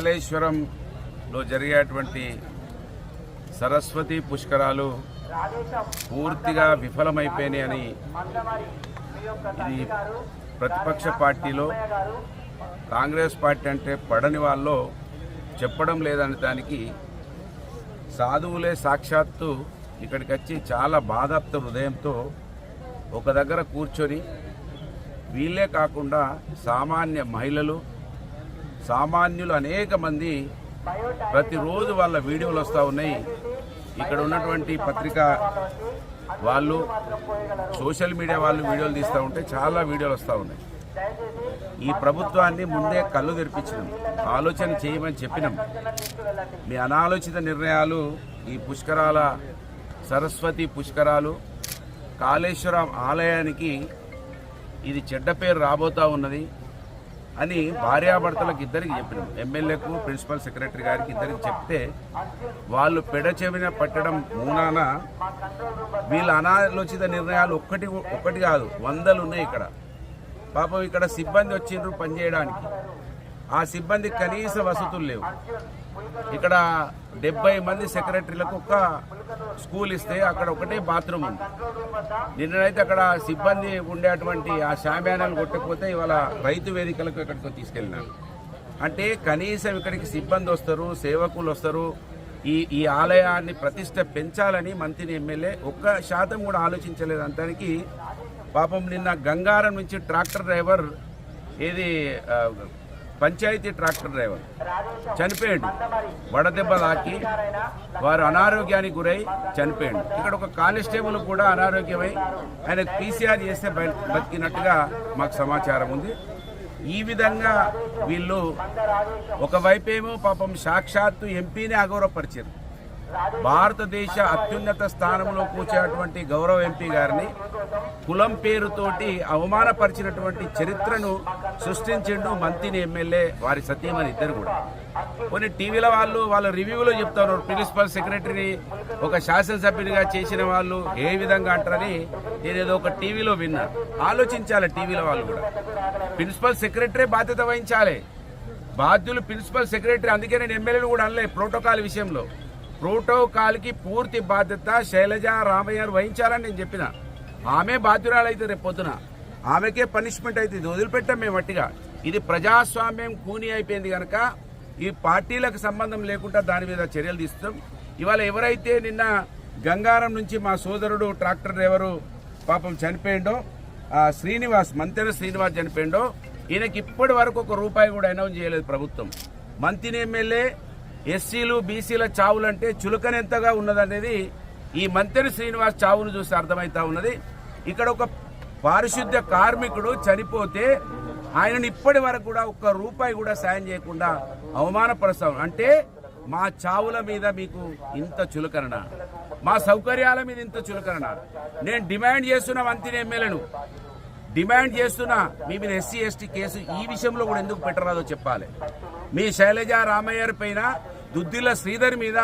కాళేశ్వరంలో జరిగేటువంటి సరస్వతి పుష్కరాలు పూర్తిగా విఫలమైపోయినాయని ఇది ప్రతిపక్ష పార్టీలో కాంగ్రెస్ పార్టీ అంటే పడని వాళ్ళు చెప్పడం లేదని దానికి సాధువులే సాక్షాత్తు ఇక్కడికి వచ్చి చాలా బాధాప్త హృదయంతో ఒక దగ్గర కూర్చొని వీళ్ళే కాకుండా సామాన్య మహిళలు సామాన్యులు అనేక మంది ప్రతిరోజు వాళ్ళ వీడియోలు వస్తూ ఉన్నాయి. ఇక్కడ ఉన్నటువంటి పత్రిక వాళ్ళు సోషల్ మీడియా వాళ్ళు వీడియోలు తీస్తూ ఉంటే చాలా వీడియోలు వస్తూ ఉన్నాయి. ఈ ప్రభుత్వాన్ని ముందే కళ్ళు తెరిపించినాం. ఆలోచన చేయమని చెప్పినాం. మీ అనాలోచిత నిర్ణయాలు ఈ పుష్కరాల సరస్వతి పుష్కరాలు కాళేశ్వరం ఆలయానికి ఇది చెడ్డ పేరు రాబోతా ఉన్నది. అని భార్యాభర్తలకు ఇద్దరికి చెప్పినాం. ఎమ్మెల్యేకు ప్రిన్సిపల్ సెక్రటరీ గారికి ఇద్దరికి చెప్తే వాళ్ళు పెడచెవిన పట్టడం మూనాన వీళ్ళ అనాలోచిత నిర్ణయాలు ఒక్కటి ఒక్కటి కాదు వందలు ఉన్నాయి ఇక్కడ. పాపం ఇక్కడ సిబ్బంది వచ్చిండ్రు పనిచేయడానికి ఆ సిబ్బంది కనీస వసతులు లేవు. ఇక్కడ డెబ్బై మంది సెక్రటరీలకు ఒక్క స్కూల్ ఇస్తే అక్కడ ఒకటే బాత్రూమ్ ఉంది. నిన్ననైతే అక్కడ సిబ్బంది ఉండేటువంటి ఆ షామ్యానాలు కొట్టకపోతే ఇవాళ రైతు వేదికలకు ఇక్కడికి తీసుకెళ్ళినాను అంటే కనీసం ఇక్కడికి సిబ్బంది వస్తారు సేవకులు వస్తారు ఈ ఈ ఆలయాన్ని ప్రతిష్ట పెంచాలని మంత్రి ఎమ్మెల్యే ఒక్క శాతం కూడా ఆలోచించలేదు. అంతానికి పాపం నిన్న గంగారం నుంచి ట్రాక్టర్ డ్రైవర్ ఏది పంచాయతీ ట్రాక్టర్ డ్రైవర్. చనిపోయాడు. వడదెబ్బ తాకి వారు అనారోగ్యానికి గురై చనిపోయాడు. ఇక్కడ ఒక కానిస్టేబుల్ కూడా అనారోగ్యమై ఆయన పీసీఆర్ చేస్తే బయ- బతికినట్టుగా మాకు సమాచారం ఉంది. ఈ విధంగా వీళ్ళు ఒకవైపేమో పాపం సాక్షాత్తు ఎంపీని అగౌరవపరిచారు. భారతదేశ అత్యున్నత స్థానంలో కూర్చేటువంటి గౌరవ ఎంపీ గారిని కులం పేరుతోటి అవమానపరిచినటువంటి చరిత్రను సృష్టించిండు మంత్రిని ఎమ్మెల్యే వారి సతీమని ఇద్దరు కూడా. కొన్ని టీవీల వాళ్ళు వాళ్ళ రివ్యూలో చెప్తారు ప్రిన్సిపల్ సెక్రటరీ ఒక శాసనసభ్యునిగా చేసిన వాళ్ళు ఏ విధంగా అంటారని నేను ఏదో ఒక టీవీలో విన్నా. ఆలోచించాలి టీవీల వాళ్ళు కూడా. ప్రిన్సిపల్ సెక్రటరీ బాధ్యత వహించాలి. బాధ్యులు ప్రిన్సిపల్ సెక్రటరీ అందుకే నేను ఎమ్మెల్యేలు కూడా అనలే ప్రోటోకాల్ విషయంలో. ప్రోటోకాల్కి పూర్తి బాధ్యత శైలజ రామయ్య వహించారని వహించాలని నేను చెప్పిన. ఆమె బాధ్యురాలైతే రేపు పొద్దున. ఆమెకే పనిష్మెంట్ అయితే ఇది వదిలిపెట్టాం మేము మట్టిగా. ఇది ప్రజాస్వామ్యం కూని అయిపోయింది కనుక ఈ పార్టీలకు సంబంధం లేకుండా దాని మీద చర్యలు తీస్తాం. ఇవాళ ఎవరైతే నిన్న గంగారం నుంచి మా సోదరుడు ట్రాక్టర్ డ్రైవరు పాపం చనిపోయిండో శ్రీనివాస్ మంతెన శ్రీనివాస్ చనిపోయిండో ఈయనకి ఇప్పటి వరకు ఒక రూపాయి కూడా అనౌన్స్ చేయలేదు ప్రభుత్వం. మంత్రి ఎమ్మెల్యే ఎస్సీలు బీసీల చావులంటే చులకనెంతగా ఉన్నదనేది ఈ మంత్రి శ్రీనివాస్ చావును చూసి అర్థమవుతా ఉన్నది. ఇక్కడ ఒక పారిశుద్ధ్య కార్మికుడు చనిపోతే ఆయనను ఇప్పటి వరకు కూడా ఒక్క రూపాయి కూడా సాయం చేయకుండా అవమానపరుస్తాం. అంటే మా చావుల మీద మీకు ఇంత చులకరణ? మా సౌకర్యాల మీద ఇంత చులకరణ? నేను డిమాండ్ చేస్తున్న మంత్రి ఎమ్మెల్యేను. డిమాండ్ చేస్తున్నా మీ మీద ఎస్సీ ఎస్టీ కేసు ఈ విషయంలో కూడా ఎందుకు పెట్టరాదో చెప్పాలి. మీ శైలజ రామయ్యర్ పైన దుద్దిల శ్రీధర్ మీద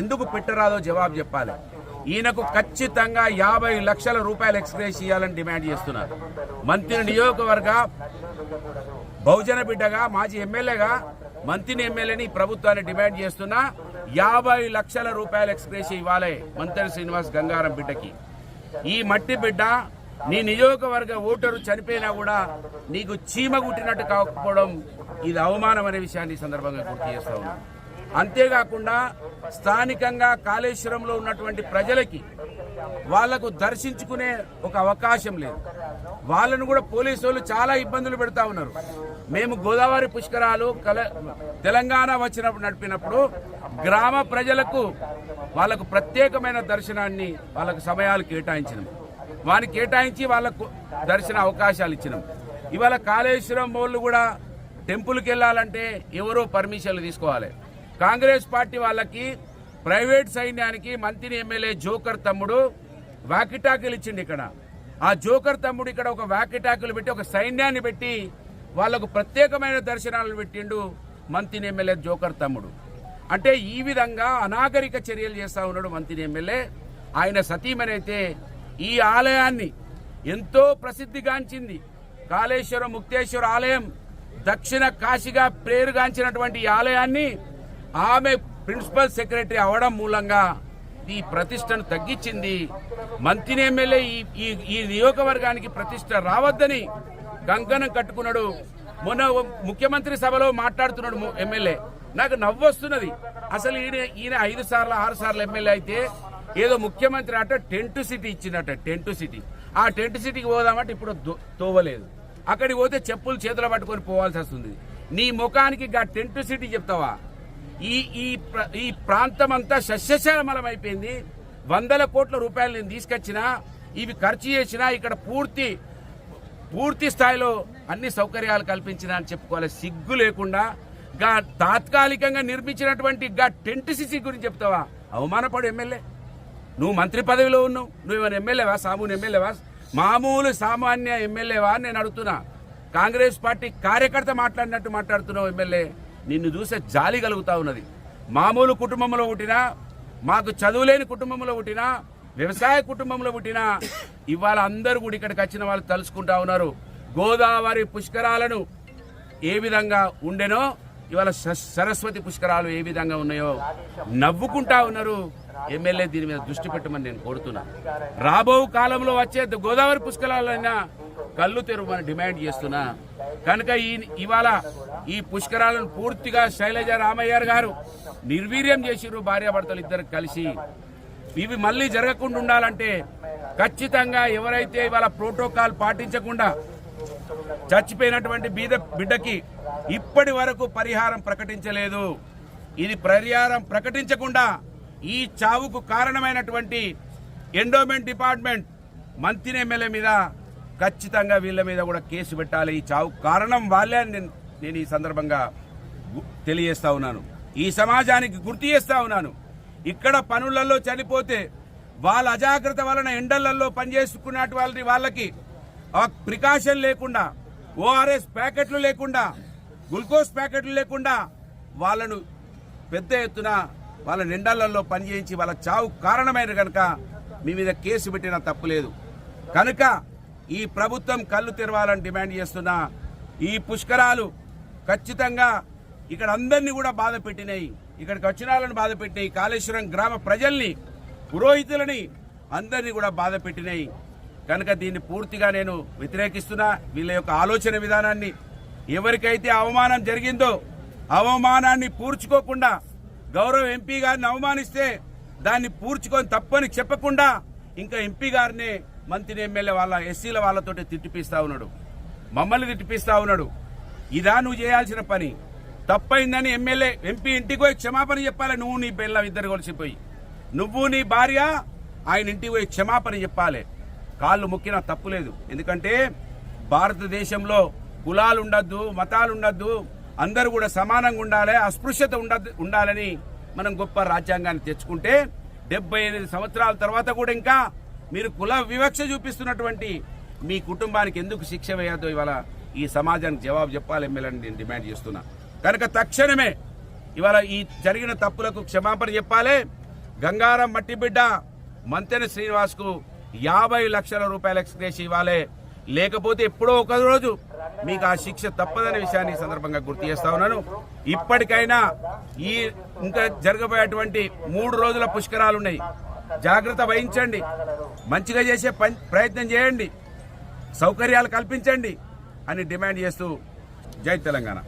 ఎందుకు పెట్టరాదో జవాబు చెప్పాలి. ఈయనకు ఖచ్చితంగా యాభై లక్షల రూపాయలు ఎక్స్ప్రెస్ చేయాలని డిమాండ్ చేస్తున్నారు. మంత్రి నియోజకవర్గ బహుజన బిడ్డగా మాజీ ఎమ్మెల్యేగా మంత్రిని ఎమ్మెల్యేని ప్రభుత్వాన్ని డిమాండ్ చేస్తున్నా యాభై లక్షల రూపాయలు ఎక్స్ప్రెస్ ఇవ్వాలి మంత్రి శ్రీనివాస్ గంగారం బిడ్డకి. ఈ మట్టి బిడ్డ నీ నియోజకవర్గ ఓటరు చనిపోయినా కూడా నీకు చీమ కుట్టినట్టు కాకపోవడం ఇది అవమానం అనే విషయాన్ని ఈ సందర్భంగా గుర్తు చేస్తా ఉన్నాను అంతేకాకుండా స్థానికంగా కాళేశ్వరంలో ఉన్నటువంటి ప్రజలకి వాళ్ళకు దర్శించుకునే ఒక అవకాశం లేదు. వాళ్ళను కూడా పోలీసు వాళ్ళు చాలా ఇబ్బందులు పెడతా ఉన్నారు. మేము గోదావరి పుష్కరాలు కల తెలంగాణ వచ్చినప్పుడు నడిపినప్పుడు గ్రామ ప్రజలకు వాళ్ళకు ప్రత్యేకమైన దర్శనాన్ని వాళ్ళకు సమయాలు కేటాయించినాము వాని కేటాయించి వాళ్ళకు దర్శన అవకాశాలు ఇచ్చినాం. ఇవాళ కాళేశ్వరం వాళ్ళు కూడా టెంపుల్కి వెళ్ళాలంటే ఎవరో పర్మిషన్లు తీసుకోవాలి. కాంగ్రెస్ పార్టీ వాళ్ళకి ప్రైవేట్ సైన్యానికి మంత్రి ఎమ్మెల్యే జోకర్ తమ్ముడు వాకిటాకులు ఇచ్చిండు ఇక్కడ. ఆ జోకర్ తమ్ముడు ఇక్కడ ఒక వాకిటాకులు పెట్టి ఒక సైన్యాన్ని పెట్టి వాళ్ళకు ప్రత్యేకమైన దర్శనాలు పెట్టిండు మంత్రి ఎమ్మెల్యే జోకర్ తమ్ముడు. అంటే ఈ విధంగా అనాగరిక చర్యలు చేస్తా ఉన్నాడు మంత్రి ఎమ్మెల్యే. ఆయన సతీమనైతే ఈ ఆలయాన్ని ఎంతో ప్రసిద్ధిగాంచింది కాళేశ్వరం ముక్తేశ్వర ఆలయం దక్షిణ కాశీగా పేరుగాంచినటువంటి ఈ ఆలయాన్ని ఆమె ప్రిన్సిపల్ సెక్రటరీ అవడం మూలంగా ఈ ప్రతిష్టను తగ్గించింది. మంత్రిని ఎమ్మెల్యే ఈ ఈ- ఈ ప్రతిష్ట రావద్దని కంకణం కట్టుకున్నాడు. మొన్న ముఖ్యమంత్రి సభలో మాట్లాడుతున్నాడు ఎమ్మెల్యే. నాకు నవ్వు వస్తున్నది అసలు ఈయన ఈయన ఐదు సార్లు ఆరు సార్లు ఎమ్మెల్యే అయితే ఏదో ముఖ్యమంత్రి అట టెంట్ సిటీ ఇచ్చిందట టెంట్ సిటీ. ఆ టెంట్ సిటీకి పోదామంటే ఇప్పుడు తోవలేదు. అక్కడికి పోతే చెప్పులు చేతులు పట్టుకొని పోవాల్సి వస్తుంది. నీ ముఖానికి గా టెంట్ సిటీ చెప్తావా? ఈ ఈ ఈ ప్రాంతం అంతా సస్యశ్యామలం అయిపోయింది. వందల కోట్ల రూపాయలు నేను తీసుకొచ్చినా ఇవి ఖర్చు చేసినా ఇక్కడ పూర్తి పూర్తి స్థాయిలో అన్ని సౌకర్యాలు కల్పించిన అని చెప్పుకోవాలి. సిగ్గు లేకుండా గా తాత్కాలికంగా నిర్మించినటువంటి గా టెంట్ సిసి గురించి చెప్తావా? అవమానపడు ఎమ్మెల్యే. నువ్వు మంత్రి పదవిలో ఉన్నావు. నువ్వు ఏమైనా ఎమ్మెల్యేవా? సామాన్య ఎమ్మెల్యేవా? మామూలు సామాన్య ఎమ్మెల్యేవా అని నేను అడుగుతున్నా. కాంగ్రెస్ పార్టీ కార్యకర్త మాట్లాడినట్టు మాట్లాడుతున్నావు ఎమ్మెల్యే. నిన్ను చూసే జాలి కలుగుతా ఉన్నది. మామూలు కుటుంబంలో పుట్టినా మాకు చదువులేని కుటుంబంలో పుట్టినా వ్యవసాయ కుటుంబంలో పుట్టినా ఇవాళ అందరూ కూడా ఇక్కడికి వచ్చిన వాళ్ళు తలుచుకుంటా ఉన్నారు. గోదావరి పుష్కరాలను ఏ విధంగా ఉండెనో ఇవాళ స- సరస్వతి పుష్కరాలు ఏ విధంగా ఉన్నాయో నవ్వుకుంటా ఉన్నారు. ఎమ్మెల్యే దీని మీద దృష్టి పెట్టమని నేను కోరుతున్నా. రాబో కాలంలో వచ్చే గోదావరి పుష్కరాలైనా కళ్ళు తెరవమని డిమాండ్ చేస్తున్నా. కనుక ఈ ఇవాళ ఈ పుష్కరాలను పూర్తిగా శైలజ రామయ్య గారు నిర్వీర్యం చేసిరు భార్యాభర్తలు ఇద్దరు కలిసి. ఇవి మళ్ళీ జరగకుండా ఉండాలంటే ఖచ్చితంగా ఎవరైతే ఇవాళ ప్రోటోకాల్ పాటించకుండా చచ్చిపోయినటువంటి బీద బిడ్డకి ఇప్పటి వరకు పరిహారం ప్రకటించలేదు. ఇది పరిహారం ప్రకటించకుండా ఈ చావుకు కారణమైనటువంటి ఎండోమెంట్ డిపార్ట్మెంట్ మంత్రి ఎమ్మెల్యే మీద ఖచ్చితంగా వీళ్ళ మీద కూడా కేసు పెట్టాలి. ఈ చావు కారణం వాళ్ళే అని నేను నేను ఈ సందర్భంగా తెలియజేస్తా ఉన్నాను. ఈ సమాజానికి గుర్తు చేస్తా ఉన్నాను. ఇక్కడ పనులలో చనిపోతే వాళ్ళ అజాగ్రత్త వలన ఎండలలో పనిచేసుకున్నట్టు వాళ్ళని వాళ్ళకి ఆ ప్రికాషన్ లేకుండా ఓఆర్ఎస్ ప్యాకెట్లు లేకుండా గ్లూకోజ్ ప్యాకెట్లు లేకుండా వాళ్ళను పెద్ద ఎత్తున వాళ్ళ నిండాలలో పనిచేయించి వాళ్ళ చావు కారణమైన కనుక మీ మీద కేసు పెట్టినా తప్పులేదు కనుక ఈ ప్రభుత్వం కళ్ళు తెరవాలని డిమాండ్ చేస్తున్నా ఈ పుష్కరాలు ఖచ్చితంగా ఇక్కడ అందరినీ కూడా బాధ పెట్టినాయి. ఇక్కడికి వచ్చిన వాళ్ళని బాధ పెట్టినాయి. కాళేశ్వరం గ్రామ ప్రజల్ని పురోహితులని అందరినీ కూడా బాధ పెట్టినాయి. కనుక దీన్ని పూర్తిగా నేను వ్యతిరేకిస్తున్నా. వీళ్ళ యొక్క ఆలోచన విధానాన్ని ఎవరికైతే అవమానం జరిగిందో అవమానాన్ని పూడ్చుకోకుండా గౌరవ ఎంపీ గారిని అవమానిస్తే దాన్ని పూడ్చుకొని తప్పని చెప్పకుండా ఇంకా ఎంపీ గారిని మంత్రి ఎమ్మెల్యే వాళ్ళ ఎస్సీల వాళ్ళతో తిట్టిపిస్తా ఉన్నాడు. మమ్మల్ని తిట్టిపిస్తా ఉన్నాడు. ఇదా నువ్వు చేయాల్సిన పని. తప్పైందని ఎమ్మెల్యే ఎంపీ ఇంటికి పోయి క్షమాపణ చెప్పాలి. నువ్వు నీ పిల్ల ఇద్దరు కొలిసిపోయి నువ్వు నీ భార్య ఆయన ఇంటికి పోయి క్షమాపణ చెప్పాలి. కాళ్ళు మొక్కినా తప్పులేదు. ఎందుకంటే భారతదేశంలో కులాలు ఉండద్దు మతాలు ఉండద్దు అందరూ కూడా సమానంగా ఉండాలి అస్పృశ్యత ఉండాలని మనం గొప్ప రాజ్యాంగాన్ని తెచ్చుకుంటే డెబ్బై ఎనిమిది సంవత్సరాల తర్వాత కూడా ఇంకా మీరు కుల వివక్ష చూపిస్తున్నటువంటి మీ కుటుంబానికి ఎందుకు శిక్ష వేయద్దు ఇవాళ ఈ సమాజానికి జవాబు చెప్పాలి ఎమ్మెల్యేని నేను డిమాండ్ చేస్తున్నా. కనుక తక్షణమే ఇవాళ ఈ జరిగిన తప్పులకు క్షమాపణ చెప్పాలి. గంగారం మట్టి బిడ్డ మంతెన శ్రీనివాస్కు యాభై లక్షల రూపాయల ఎక్స్గ్రేస్ ఇవ్వాలి లేకపోతే ఎప్పుడో ఒక రోజు మీకు ఆ శిక్ష తప్పదనే విషయాన్ని ఈ సందర్భంగా గుర్తు చేస్తా ఉన్నాను. ఇప్పటికైనా ఈ ఇంకా జరగబోయేటువంటి మూడు రోజుల పుష్కరాలు ఉన్నాయి జాగ్రత్త వహించండి. మంచిగా చేసే ప్రయత్నం చేయండి. సౌకర్యాలు కల్పించండి అని డిమాండ్ చేస్తూ జై తెలంగాణ.